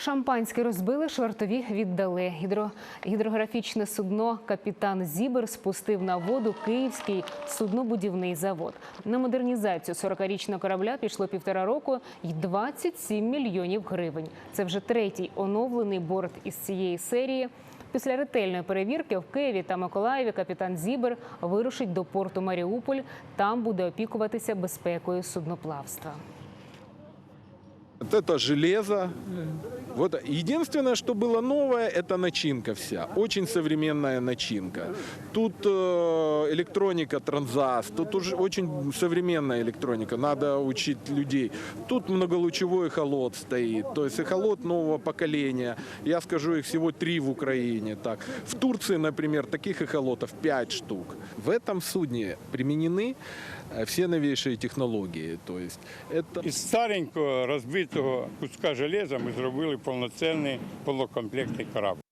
Шампанське розбили, швартові віддали. Гідро... Гідрографічне судно «Капітан Зібер» спустив на воду Київський суднобудівний завод. На модернізацію 40-річного корабля пішло півтора року і 27 мільйонів гривень. Це вже третій оновлений борт із цієї серії. Після ретельної перевірки в Києві та Миколаєві капітан Зібер вирушить до порту Маріуполь. Там буде опікуватися безпекою судноплавства. Это железо. Вот единственное, что было новое, это начинка вся. Очень современная начинка. Тут э, электроника Транзас, тут уже очень современная электроника. Надо учить людей. Тут многолучевой холод стоит, то есть эхолот нового поколения. Я скажу, их всего три в Украине. Так. В Турции, например, таких эхолотов пять штук. В этом судне применены э, все новейшие технологии. То есть это Із старенького розбитого куска железа ми зробили повноцінний полукомплектний корабль.